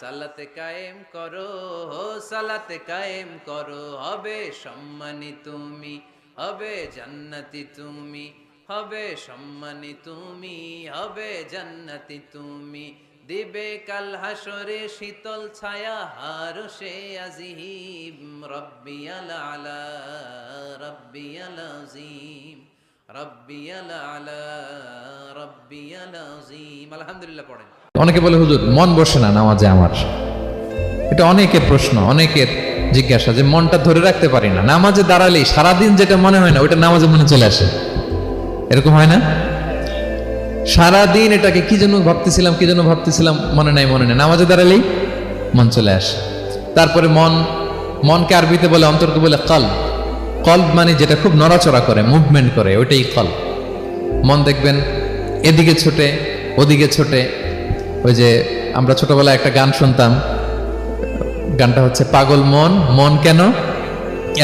সালাতে কায়েম করো হো সালাতে কায়েম করো, হবে সম্মানী তুমি, হবে জান্নাতি তুমি, হবে সম্মানী তুমি, হবে জান্নাতি তুমি। দিবে কাল হাসরে শীতল ছায়া, হার সে আজিম রব্বিয়াল আলা রব্বিয়াল আজিম। অনেকে বলে, হুজুর, মন বসে না নামাজে আমার। এটা অনেকের প্রশ্ন, অনেকের জিজ্ঞাসা যে, মনটা ধরে রাখতে পারি না। নামাজে দাঁড়ালেই সারাদিন যেটা মনে হয় না, ওইটা নামাজে মনে চলে আসে। এরকম হয় না? সারাদিন এটাকে কি জন্য ভাবতেছিলাম, কি জন্য ভাবতেছিলাম, মনে নাই মনে নাই। নামাজে দাঁড়ালেই মন চলে আসে। তারপরে মন, মনকে আরবিতে বলে, অন্তরকে বলে কল কল মানে যেটা খুব নড়াচড়া করে মুভমেন্ট করে, ওইটাই কল মন দেখবেন, এদিকে ছোটে, ওদিকে ছোটে। ওই যে আমরা ছোটবেলায় একটা গান শুনতাম, গানটা হচ্ছে পাগল মন মন কেন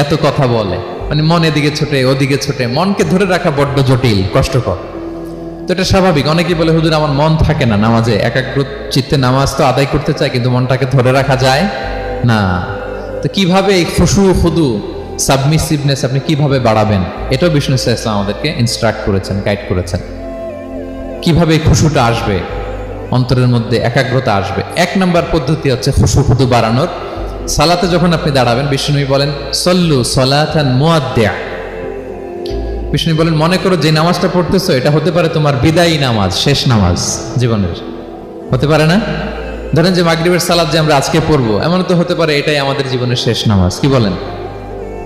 এত কথা বলে। মানে মন এদিকে ছোটে, ওদিকে ছোটে, মনকে ধরে রাখা বড্ড জটিল, কষ্টকর। তো এটা স্বাভাবিক, অনেকেই বলে, হুজুর, আমার মন থাকে না নামাজে, একাগ্র চিত্তে নামাজ তো আদায় করতে চায় কিন্তু মনটাকে ধরে রাখা যায় না। তো কীভাবে এই খুশু খুদু সাবমিসিভনেস আপনি কীভাবে বাড়াবেন? এটাও বিষ্ণু ইসলাম আমাদেরকে ইনস্ট্রাক্ট করেছেন গাইড করেছেন। কীভাবে খুশুটা আসবে? অন্তরের মধ্যে একাগ্রতা আসবে। এক নম্বর পদ্ধতি হচ্ছে খুশু খুদু বাড়ানোর। সালাতে যখন আপনি দাঁড়াবেন বিষ্ণুই বলেন, সল্লু সলাথান মুয়াদ্দিয়া। বিষ্ণু বলেন, মনে করো যে নামাজটা পড়তেছো, এটা হতে পারে তোমার বিদায়ী নামাজ, শেষ নামাজ জীবনের। হতে পারে না? ধরেন যে মাগরিবের সালাদ যে আমরা আজকে পড়ব এমন তো হতে পারে এটাই আমাদের জীবনের শেষ নামাজ, কি বলেন?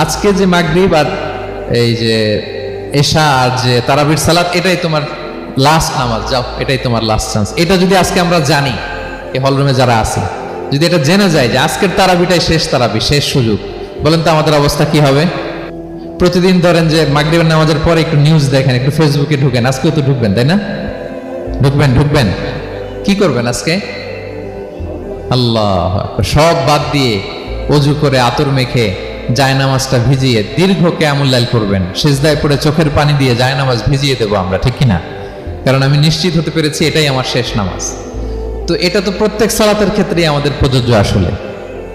আজকে যে মাগরিব আর এই যে এশা আর যে তারাবির সালাত, এটাই তোমার লাস্ট নামাজ। যাও, এটাই তোমার লাস্ট চান্স এটা যদি আজকে আমরা জানি, এই হলরুমে যারা আছে, যদি এটা জেনে যায় যে আজকের তারাবিটাই শেষ তারাবি, শেষ সুযোগ, বলেন তো আমাদের অবস্থা কি হবে? প্রতিদিন ধরেন যে মাগরিবের নামাজের পরে একটু নিউজ দেখেন, একটু ফেসবুকে ঢুকেন, আজকেও তো ঢুকবেন, তাই না? ঢুকবেন ঢুকবেন। কি করবেন আজকে? আল্লাহ সব বাদ দিয়ে অজু করে আতর মেখে জায়নামাজটা ভিজিয়ে দীর্ঘ কেয়ামুল্লাইল করবেন সেজদায় পড়ে চোখের পানি দিয়ে জায়নামাজ ভিজিয়ে দেবো আমরা, ঠিক কিনা? কারণ আমি নিশ্চিত হতে পেরেছি এটাই আমার শেষ নামাজ। তো এটা তো প্রত্যেক সালাতের ক্ষেত্রেই আমাদের প্রযোজ্য আসলে।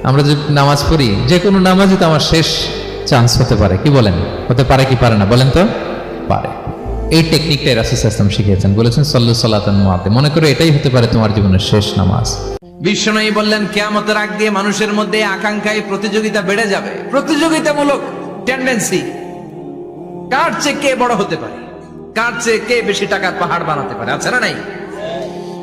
আমরা যে নামাজ পড়ি, যে কোনো নামাজই তো আমার শেষ চান্স হতে পারে। কি বলেন? হতে পারে কি পারে না? বলেন তো? পারে। এই টেকনিকটাই রাসুল ইসলাম শিখিয়েছেন। বলেছেন, সল্লু সাল্লাতান মনে করো এটাই হতে পারে তোমার জীবনের শেষ নামাজ। বিষ্ণনয়ী বললেন, কেয়ামতের আগ দিয়ে মানুষের মধ্যে আকাঙ্ক্ষায় প্রতিযোগিতা বেড়ে যাবে। প্রতিযোগিতামূলক টেন্ডেন্সি কার চেয়ে কে বড় হতে পারে? কার চেয়ে কে বেশি টাকার পাহাড় বানাতে পারে? আছে না নাই?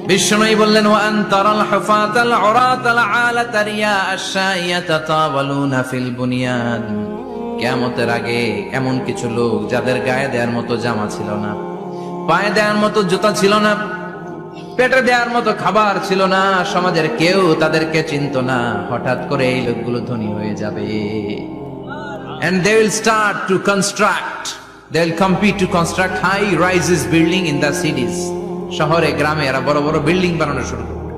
বিষ্ণনয়ী বললেন ওয়ান তারাল হুফাতাল উরাতাল আলাতা রিয়া আশাইয়াতা তাওয়ালুনা ফিল বুনিয়ান কিয়ামতের আগে এমন কিছু লোক যাদের গায়ে দেওয়ার মতো জামা ছিল না, পায়ে দেওয়ার মতো জুতা ছিল না পেটে দেওয়ার মতো খাবার ছিল না, সমাজের কেউ তাদেরকে চিনত না। হঠাৎ করে এই লোকগুলো ধনী হয়ে যাবে। And they will start to construct. They will compete to construct high rises building in the cities. শহরে, গ্রামে এরা বড় বড় বিল্ডিং বানানো শুরু করবে।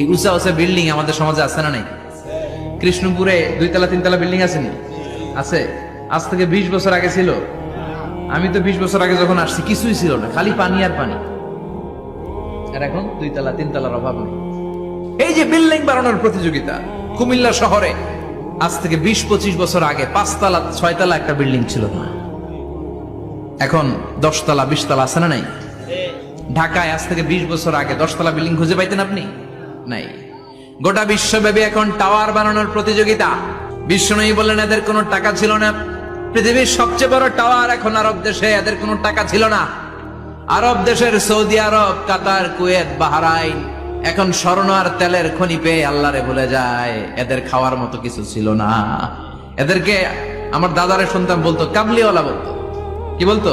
এই উঁচা উঁচা বিল্ডিং আমাদের সমাজে আছে না নাই? কৃষ্ণপুরে দুইতলা, তিনতলা বিল্ডিং আছে নি? আছে। আজ থেকে বিশ বছর আগে ছিল। আমি তো বিশ বছর আগে যখন আসছি, কিছুই ছিল না। খালি পানি আর পানি। আর এখন দুই তলা তিন তলার অভাব নেই। এই যে বিল্ডিং বানানোর প্রতিযোগিতা, কুমিল্লা শহরে আজ থেকে বিশ, পঁচিশ বছর আগে পাঁচতলা, ছয়তলা একটা বিল্ডিং ছিল। না এখন দশতলা, বিশতলা আছে না নাই? ঢাকায় আজ থেকে বিশ বছর আগে দশতলা বিল্ডিং খুঁজে পাইতেন আপনি? নাই। গোটা বিশ্বব্যাপী এখন টাওয়ার বানানোর প্রতিযোগিতা। বিশ্বনয়ী বললেন, এদের কোনো টাকা ছিল না। পৃথিবীর সবচেয়ে বড় টাওয়ার এখন আরব দেশে, এদের কোনো টাকা ছিল না। আরব দেশের Saudi Arab, Qatar, Kuwait, Bahrain. এখন স্বর্ণ আর তেলের খনি পেয়ে আল্লাহরে ভুলে যায়। এদের খাওয়ার মতো কিছু ছিল না। এদেরকে আমার দাদারে শুনতাম বলতো, কাবলিওয়ালা বলতো। কি বলতো?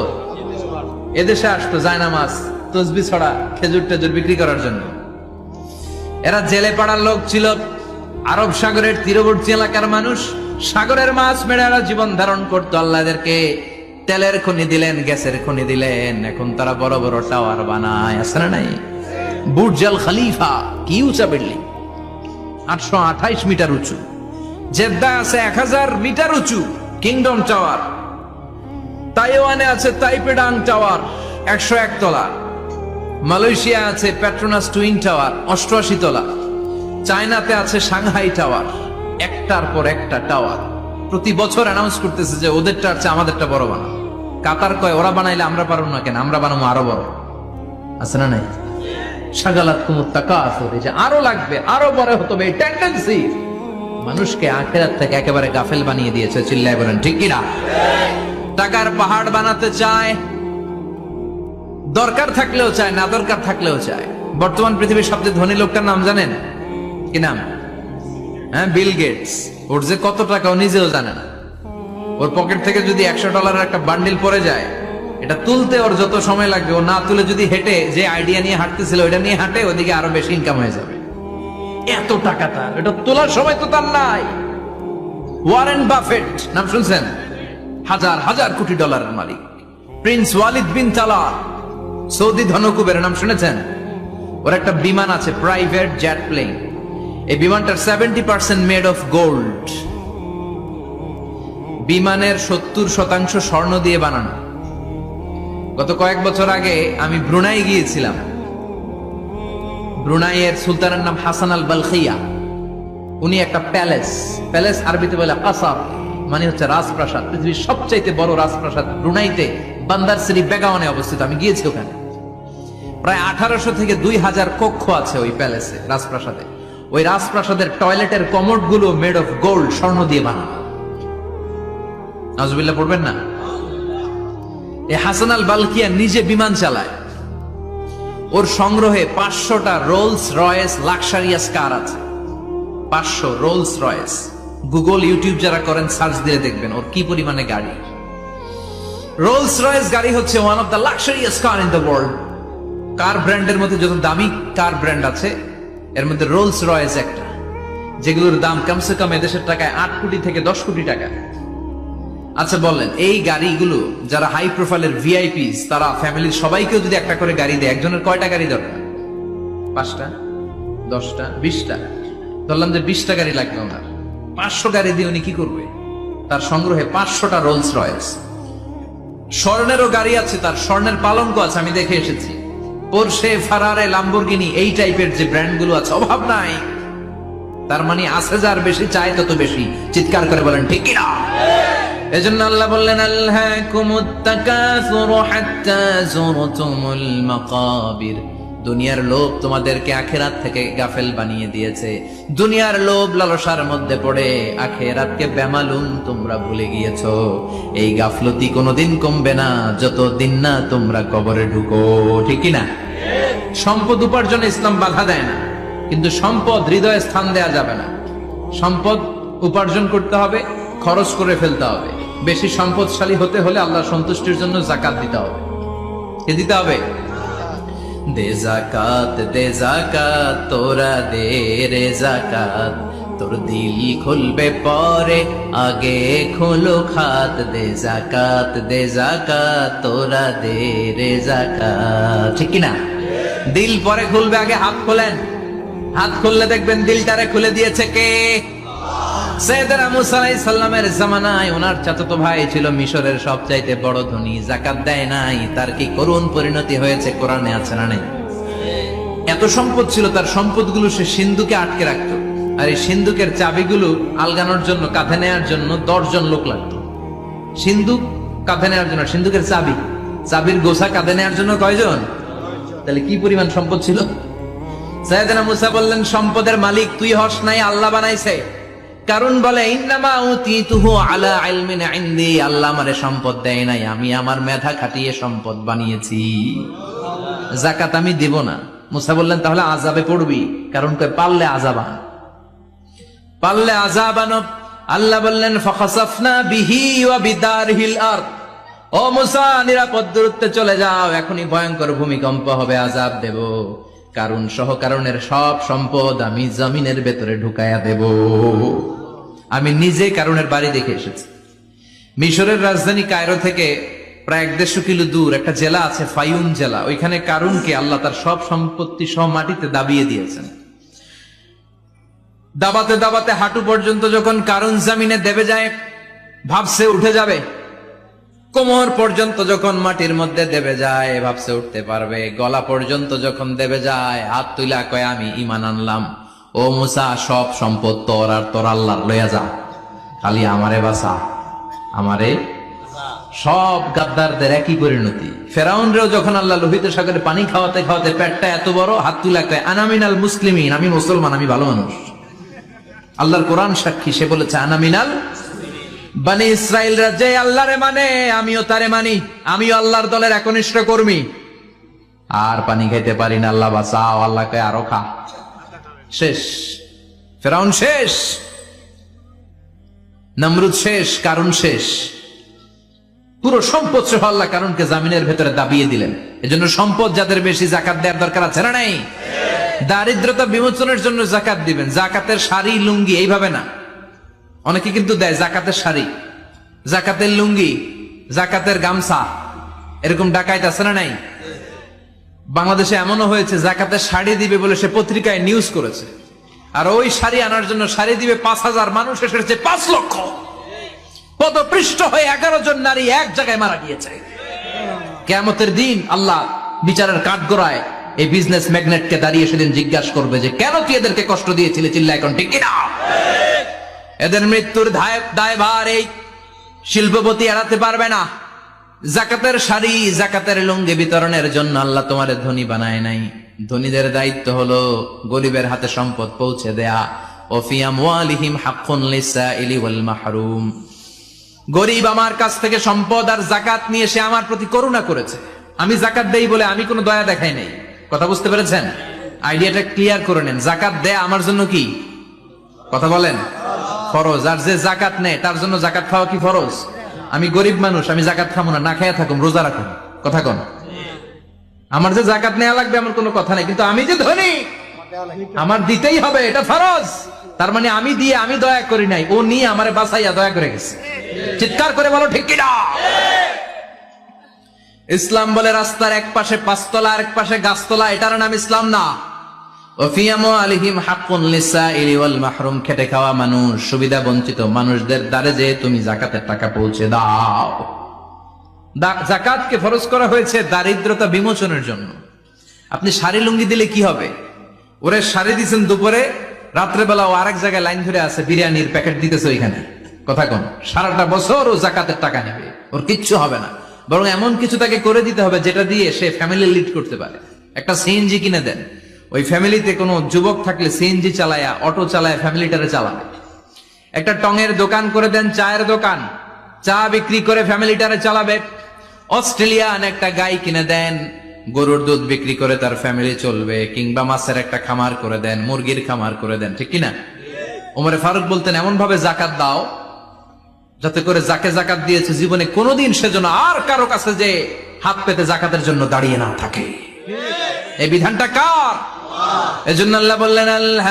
এদেশে আসতো জায়নামাজ, তসবি ছড়া, খেজুর টেজুর বিক্রি করার জন্য। এরা জেলে পাড়ার লোক ছিল। আরব সাগরের তীরবর্তী এলাকার মানুষ। সাগরের মাছ মেরে এরা জীবন ধারণ করতো আল্লাহ এদেরকে। তেলের খনি দিলেন, গ্যাসের খনি দিলেন। এখন তারা বড় বড় টাওয়ার বানায়, আছে না নাই? বুর্জাল খালিফা, কি উঁচা বিল্ডিং? আটশো আঠাইশ মিটার উঁচু। জেদ্দা আছে এক হাজার মিটার উঁচু, কিংডম টাওয়ার। তাইওয়ানে আছে তাইপেডাং টাওয়ার, একশো এক তলা। মালয়েশিয়া আছে প্যাট্রোনাস টুইন টাওয়ার, অষ্টআশি তলা। চায়নাতে আছে সাংহাই টাওয়ার, একটার পর একটা টাওয়ার। প্রতি বছর অ্যানাউন্স করতেছে যে ওদেরটা আছে আমাদেরটা বড় বানাও কাতার কয়, ওরা বানাইলে আমরা পারব না কেন? আমরা বানাবো আরও বড়। আছে না নাই? সাগালাত কুমুর টাকা আছে যে আরও লাগবে, আরও বড় হতে হবে টেন্ডেন্সি মানুষকে আখেরাত থেকে একেবারে গাফেল বানিয়ে দিয়েছে, চিল্লায় বলেন, ঠিক কিনা? টাকার পাহাড় বানাতে চায়, দরকার থাকলেও চায়, না দরকার থাকলেও চায়। বর্তমান পৃথিবীর সবচেয়ে ধনী লোকটার নাম জানেন? কি নাম? হ্যাঁ বিল গেটস ওর যে কত টাকা ও নিজেও জানে না। ওর পকেট থেকে যদি একশো ডলারের একটা বান্ডিল পড়ে যায়, এটা তুলতে ওর যত সময় লাগবে, ও না তুলে যদি হেঁটে যে আইডিয়া নিয়ে হাঁটতেছিল, ওইটা নিয়ে হাঁটে ওদিকে আরও বেশি ইনকাম হয়ে যাবে। এত টাকা তার, এটা তোলার সময় তো তার নাই। ওয়ারেন বাফেট নাম শুনছেন? হাজার হাজার কোটি ডলারের মালিক। প্রিন্স ওয়ালিদ বিন তালার সৌদি ধনকুবের, নাম শুনেছেন? ওর একটা বিমান আছে প্রাইভেট জেট প্লেন এই বিমানটার seventy percent made of gold বিমানের সত্তর শতাংশ স্বর্ণ দিয়ে বানানো। গত কয়েক বছর আগে আমি ব্রুনাই গিয়েছিলাম। ব্রুনাইয়ের সুলতানের নাম হাসান আল বালখিয়া। উনি একটা প্যালেস প্যালেস আরবিতে বলে কাসার মানে হচ্ছে রাজপ্রাসাদ, পৃথিবীর সবচাইতে বড় রাজপ্রাসাদ ব্রুনাইতে, বান্দার শ্রী বেগাওয়ানে অবস্থিত। আমি গিয়েছি ওখানে। প্রায় আঠারোশো থেকে দুই হাজার কক্ষ আছে ওই প্যালেসে, রাজপ্রাসাদে। ওই রাজপ্রাসাদের টয়লেটের কমোডগুলো মেড অফ গোল্ড স্বর্ণ দিয়ে বানানো। নাজবিল্লা পড়বেন না? এই হাসান আল বালকিয়া নিজে বিমান চালায়। ওর সংগ্রহে পাঁচশোটা রোলস রয়েস লাক্সারিয়াস কার আছে। পাঁচশো রোলস রয়েস গুগল ইউটিউব যারা করেন সার্চ দিয়ে দেখবেন ওর কি পরিমাণে গাড়ি। রোলস রয়েস গাড়ি হচ্ছে one of the luxurious car in the world car ব্র্যান্ডের মধ্যে যত দামি কার ব্র্যান্ড আছে এর মধ্যে রোলস রয়েস একটা, যেগুলোর দাম কমসে কম এদেশের টাকায় আট কোটি থেকে দশ কোটি টাকা। আচ্ছা বললেন এই গাড়িগুলো যারা হাই প্রোফাইলের ভিআইপিস তারা ফ্যামিলির সবাইকেও যদি একটা করে গাড়ি দেয়, একজনের কয়টা গাড়ি দরকার? পাঁচটা, দশটা, বিশটা? ধরলাম যে বিশটা গাড়ি লাগবে ওনার। পাঁচশো গাড়ি দিয়ে উনি কি করবে? তার সংগ্রহে পাঁচশোটা রোলস রয়েস স্বর্ণেরও গাড়ি আছে, তার স্বর্ণের পালঙ্ক আছে, আমি দেখে এসেছি। পোরশে ফারারে লাম্বরগিনি এই টাইপের যে ব্র্যান্ডগুলো আছে, অভাব নাই। তার মানে আছে যার বেশি, চায় তত বেশি। চিৎকার করে বলেন, ঠিক কিনা? এজন্য আল্লাহ বললেন আল্লাহ কুমুত্তাকাসুর হাত্তা যুরতুমুল মাকাবির। দুনিয়ার লোভ তোমাদেরকে আখেরাত থেকে গাফেল বানিয়ে দিয়েছে। দুনিয়ার লোভ লালসার মধ্যে পড়ে আখেরাতকে বেমালুম তোমরা ভুলে গিয়েছো। এই গাফলতি কোনোদিন কমবে না যত দিন না তোমরা কবরে ঢুকো। ঠিক না সম্পদ উপার্জনে ইসলাম বাধা দেয় না, কিন্তু সম্পদ হৃদয়ে স্থান দেয়া যাবে না। সম্পদ উপার্জন করতে হবে, খরচ করে ফেলতে হবে। বেশি সম্পদশালী হতে হলে আল্লাহ সন্তুষ্টির জন্য জাকাত দিতে হবে। কে দিতে হবে? দে জাকাত দে জাকাত তোরা দে রে জাকাত তোর দিল খুলবে পরে, আগে খোলো খাত। দে জাকাত দে জাকাত তোরা দে রে জাকাত ঠিক না দিল পরে খুলবে, আগে হাত খোলেন। হাত খুললে দেখবেন দিলটারে খুলে দিয়েছে কে? সৈয়দনা ওনার ভাই ছিল মিশরের বড় ধনী দেয় নাই, তার কি করুণ পরিণতি হয়েছে এত সম্পদ ছিল, তার সম্পদগুলো সে সিন্ধুকে আটকে আর এই চাবিগুলো আলগানোর জন্য, কাঁধে নেওয়ার জন্য দশজন লোক লাগতো। সিন্ধুক কাঁধে নেওয়ার জন্য, সিন্ধুকের চাবি। চাবির গোসা কাঁধে নেওয়ার জন্য কয়জন? তাহলে কি পরিমাণ সম্পদ ছিল? সাইয়েদনা মুসা বললেন, সম্পদের মালিক তুই হস নাই, আল্লাহ বানাইছে। কারণ বলে, ইন্নামা উতিতুহু আলা ইলমিন ইনদি। আল্লাহ আমারে সম্পদ দেয় নাই, আমি আমার মেধা খাটিয়ে সম্পদ বানিয়েছি। জাকাত আমি দেব না। মুসা বললেন, তাহলে আজাবে পড়বি। কারণ কই পারলে আজাবান পারলে আজাবান আল্লাহ বললেন, ফাখাসাফনা বিহি ওয়া বিদারহিল আরদ। ও মুসা, নিরাপদ দূরত্বে চলে যাও, এখনই ভয়ঙ্কর ভূমিকম্প হবে আজাব দেব। কারণ সহ কারণের সব সম্পদ আমি জমিনের ভেতরে ঢুকাইয়া দেব। আমি নিজে কারণের বাড়ি দেখে এসেছি। মিশরের রাজধানী কায়রো থেকে প্রায় এক দেড়শো কিলো দূর একটা জেলা আছে ফাইউম জেলা। ওইখানে কারুনকে আল্লাহ তার সব সম্পত্তি সহ মাটিতে দাবিয়ে দিয়েছেন। দাবাতে দাবাতে হাঁটু পর্যন্ত যখন কারুন জামিনে দেবে যায়, ভাবছে উঠে যাবে। কোমর পর্যন্ত যখন মাটির মধ্যে দেবে যায়, ভাবছে উঠতে পারবে। গলা পর্যন্ত যখন দেবে যায়, হাত তুইলা কয়, আমি ইমান আনলাম। ও মুসা, সব সম্পদ তোর আর তোর আল্লাহর লইয়া যা। খালি আমারে বাসা আমারে সব গাদ্দারদের একই পরিণতি। ফেরাউনরেও যখন আল্লাহ লোহিত সাগরে পানি খাওয়াতে খাওয়াতে পেটটা এত বড়, হাত তুলা কয় আনামিনাল মুসলিমিন, আমি মুসলমান, আমি ভালো মানুষ। আল্লাহর কোরআন সাক্ষী, সে বলেছে আনামিনাল বানি ইসরায়েল রাজ্যে আল্লাহরে মানে আমিও তারে মানি। আমিও আল্লাহর দলের একনিষ্ঠ কর্মী। আর পানি খাইতে পারি না, আল্লাহ বাঁচাও, আল্লাহকে আরও খা। শেষ। ফেরাউন শেষ। নমরুদ শেষ কারণ শেষ। পুরো সম্পদ সহ আল্লাহ কারণকে জামিনের ভেতরে দাবিয়ে দিলেন। এজন্য সম্পদ যাদের বেশি, জাকাত দেওয়ার দরকার আছে না নাই? দারিদ্রতা বিমোচনের জন্য জাকাত দিবেন। জাকাতের শাড়ি লুঙ্গি, এইভাবে না। অনেকে কিন্তু দেয় জাকাতের শাড়ি, জাকাতের লুঙ্গি, জাকাতের গামছা। এরকম ডাকাইত আছে না নাই? বাংলাদেশে এমনও হয়েছে, জাকাতের শাড়ি দিবে বলে সে পত্রিকায় নিউজ করেছে। আর ওই শাড়ি আনার জন্য শাড়ি দিবে পাঁচ হাজার মানুষ এসেছে পাঁচ লক্ষ। পদপৃষ্ঠ হয়ে এগারো জন নারী এক জায়গায় মারা গিয়েছে। কেমতের দিন আল্লাহ বিচারের কাঠগড়ায় এই বিজনেস ম্যাগনেটকে দাঁড়িয়ে সেদিন জিজ্ঞাসা করবে যে, কেন তুই এদেরকে কষ্ট দিয়েছিলে চিল্লা এখন এদের মৃত্যুর দায়ভার এই শিল্পপতি এড়াতে পারবে না। জাকাতের শাড়ি, জাকাতের লুঙ্গি বিতরণের জন্য আল্লাহ তোমার ধনী বানায় নাই। ধনীদের দায়িত্ব হলো গরিবের হাতে সম্পদ পৌঁছে দেয়া। মাহরুম। গরিব আমার কাছ থেকে সম্পদ আর জাকাত নিয়ে সে আমার প্রতি করুণা করেছে। আমি জাকাত দেই বলে আমি কোনো দয়া দেখাই নাই। কথা বুঝতে পেরেছেন? আইডিয়াটা ক্লিয়ার করে নেন। জাকাত দেয়া আমার জন্য কি? কথা বলেন। ফরজ। আর যে জাকাত নেয়, তার জন্য জাকাত খাওয়া কি ফরজ? আমি গরিব মানুষ, আমি জাকাত খাব না না খাইয়া থাকুম, রোজা রাখুন। কথা কন। আমার যে জাকাত নেওয়া লাগবে এমন কোনো কথা নেই। কিন্তু আমি যে ধনী, আমার দিতেই হবে, এটা ফরজ। তার মানে আমি দিয়ে আমি দয়া করি নাই, ও নিয়ে আমারে বাসাইয়া দয়া করে গেছে। চিৎকার করে বলো, ঠিক কিনা? ইসলাম বলে, রাস্তার এক পাশে পাঁচতলা আর এক পাশে গাছতলা, এটার নাম ইসলাম না। ওফিয়ামো আলিহিম হাক্কুন মাহরুম, খেটে খাওয়া মানুষ, সুবিধা বঞ্চিত মানুষদের দ্বারে তুমি জাকাতের টাকা পৌঁছে দাও। জাকাতকে করা হয়েছে দারিদ্রতা বিমোচনের জন্য। আপনি শাড়ি লুঙ্গি দিলে কি হবে? ওরে শাড়ি দিছেন দুপুরে, রাত্রেবেলা ও আরেক জায়গায় লাইন ধরে আছে, বিরিয়ানির প্যাকেট দিতেছে ওইখানে। কথা কোন? সারাটা বছর ও জাকাতের টাকা নেবে। ওর কিচ্ছু হবে না। বরং এমন কিছু তাকে করে দিতে হবে যেটা দিয়ে সে ফ্যামিলি লিড করতে পারে। একটা সিএনজি কিনে দেন। ওই ফ্যামিলিতে কোনো যুবক থাকলে সিএনজি চালায়া অটো চালায় ফ্যামিলিটারে চালাবে একটা টঙের দোকান করে দেন চায়ের দোকান। চা বিক্রি করে ফ্যামিলিটারে চালাবে। অস্ট্রেলিয়ান একটা গাই কিনে দেন গরুর দুধ বিক্রি করে তার ফ্যামিলি চলবে কিংবা মাছের একটা খামার করে দেন মুরগির খামার করে দেন ঠিক কিনা? ওমরে ফারুক বলতেন এমন ভাবে জাকাত দাও যাতে করে যাকে জাকাত দিয়েছে জীবনে কোনোদিন সেজন্য আর কারও কাছে যে হাত পেতে জাকাতের জন্য দাঁড়িয়ে না থাকে। এই বিধানটা কার? এজন্য আল্লাহ বললেন আল্লাহ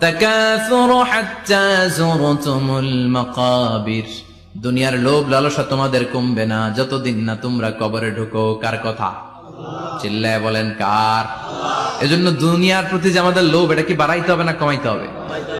তাকাসুরু হাত্তা যুরতুমুল মাকাবির। দুনিয়ার লোভ লালসা তোমাদের কমবে না, যতদিন না তোমরা কবরে ঢুকো। কার কথা? চিল্লায় বলেন, কার? এজন্য দুনিয়ার প্রতি যে আমাদের লোভ, এটা কি বাড়াইতে হবে না কমাইতে হবে?